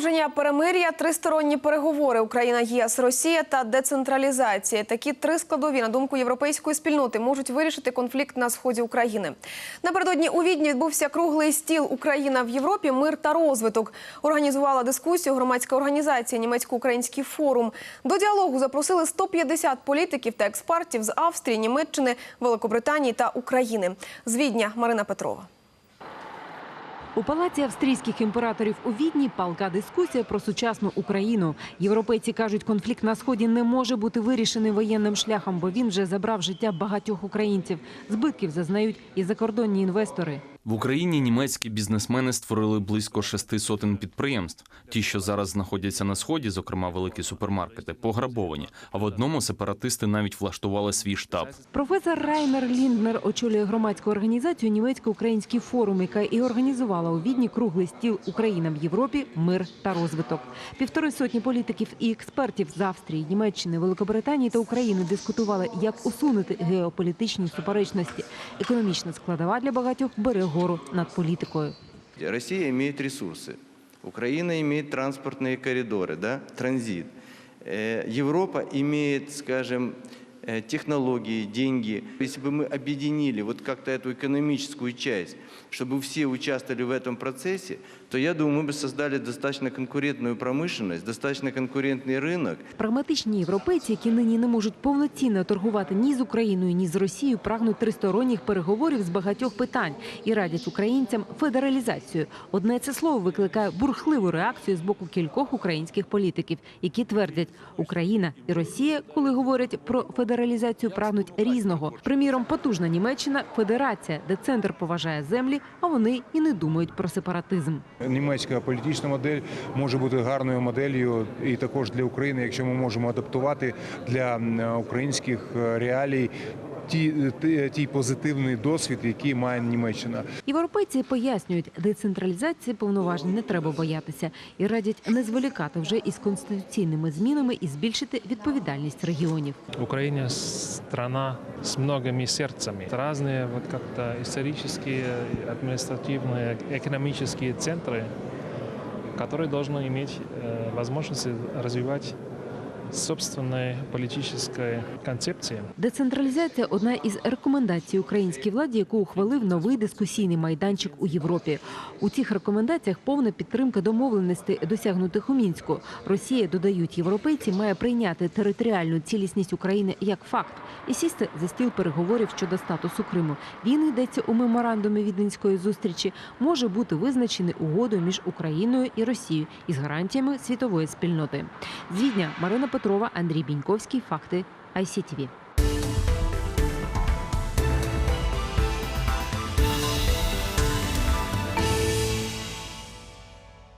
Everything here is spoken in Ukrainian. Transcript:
Продовження перемир'я, тристоронні переговори Україна, ЄС, Росія та децентралізація. Такі три складові, на думку європейської спільноти, можуть вирішити конфлікт на сході України. Напередодні у Відні відбувся круглий стіл Україна в Європі. Мир та розвиток. Організувала дискусію громадська організація Німецько-Український форум. До діалогу запросили 150 політиків та експертів з Австрії, Німеччини, Великобританії та України. З Відня Марина Петрова. У палаці австрійських імператорів у Відні палка дискусія про сучасну Україну. Європейці кажуть, конфлікт на сході не може бути вирішений воєнним шляхом, бо він вже забрав життя багатьох українців. Збитків зазнають і закордонні інвестори. В Україні німецькі бізнесмени створили близько шести сотень підприємств. Ті, що зараз знаходяться на сході, зокрема великі супермаркети, пограбовані. А в одному сепаратисти навіть влаштували свій штаб. Професор Райнер Лінднер очолює громадську організацію Німецько-Український форум, яка і організувала у Відні круглий стіл Україна в Європі, мир та розвиток. Півтори сотні політиків і експертів з Австрії, Німеччини, Великобританії та України дискутували, як усунути геополітичні суперечності. Економічна складова для багатьох бере гору над політикою. Россия имеет ресурсы, Украина имеет транспортные коридоры, да, транзит. Э, Европа имеет, скажем, э, технологии, деньги. Если бы мы объединили вот как-то эту экономическую часть, чтобы все участвовали в этом процессе, то я думаю, мы бы создали достаточно конкурентную промышленность, достаточно конкурентный рынок, Прагматичні європейці, які нині не можуть повноцінно торгувати ні з Україною, ні з Росією, прагнуть тристоронніх переговорів з багатьох питань і радять українцям федералізацію. Одне це слово викликає бурхливу реакцію з боку кількох українських політиків, які твердять, Україна і Росія, коли говорять про федералізацію, прагнуть різного. Приміром, потужна Німеччина федерація, де центр поважає землі, а вони і не думають про сепаратизм. Німецька політична модель може бути гарною моделлю і також для України, якщо ми можемо адаптувати для українських е, реалій ті, ті- ті позитивний досвід, який має Німеччина. Європейці пояснюють, децентралізації повноважень не треба боятися і радять не зволікати вже із конституційними змінами і збільшити відповідальність регіонів. Украина страна с многими сердцами. Разные вот как-то исторические, административные, экономические центры, которые должны иметь э, возможность развивать собственной политической концепции. Децентралізація одна із рекомендацій українській владі, яку ухвалив новий дискусійний майданчик у Європі. У цих рекомендаціях повна підтримка домовленостей, досягнутих у мінську. Росія додають європейці, має прийняти територіальну цілісність України як факт і сісти за стіл переговорів щодо статусу Криму. Він йдеться у меморандумі віденської зустрічі, може бути визначений угодою між Україною і Росією із гарантіями світової спільноти. З Відня Марина Петрова, Андрій Біньковський. Факти ICTV.